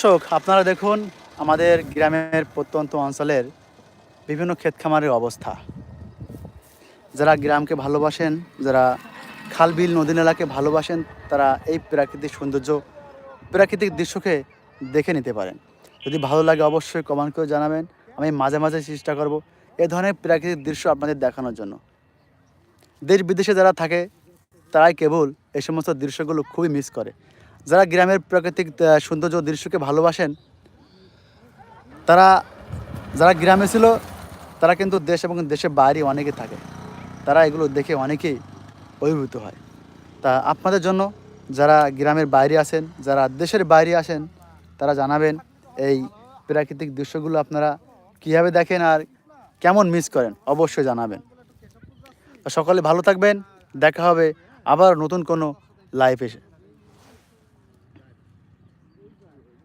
দর্শক, আপনারা দেখুন আমাদের গ্রামের প্রত্যন্ত অঞ্চলের বিভিন্ন ক্ষেত খামারের অবস্থা। যারা গ্রামকে ভালোবাসেন, যারা খাল বিল নদী নালাকে ভালোবাসেন, তারা এই প্রাকৃতিক সৌন্দর্য, প্রাকৃতিক দৃশ্যকে দেখে নিতে পারেন। যদি ভালো লাগে অবশ্যই কমেন্ট করে জানাবেন। আমি মাঝে মাঝে চেষ্টা করব এ ধরনের প্রাকৃতিক দৃশ্য আপনাদের দেখানোর জন্য। দেশ বিদেশে যারা থাকে, তারাই কেবল এই সমস্ত দৃশ্যগুলো খুবই মিস করে। যারা গ্রামের প্রাকৃতিক সৌন্দর্য দৃশ্যকে ভালোবাসেন, তারা, যারা গ্রামে ছিল, তারা কিন্তু দেশ এবং দেশের বাইরে অনেকে থাকে। তারা এগুলো দেখে অনেকেই অভিভূত হয়। তা আপনাদের জন্য যারা গ্রামের বাইরে আছেন, যারা দেশের বাইরে আসেন তারা জানাবেন এই প্রাকৃতিক দৃশ্যগুলো আপনারা কীভাবে দেখেন আর কেমন মিস করেন, অবশ্যই জানাবেন। সকলে ভালো থাকবেন, দেখা হবে আবার নতুন কোনো লাইফ এসে Thank.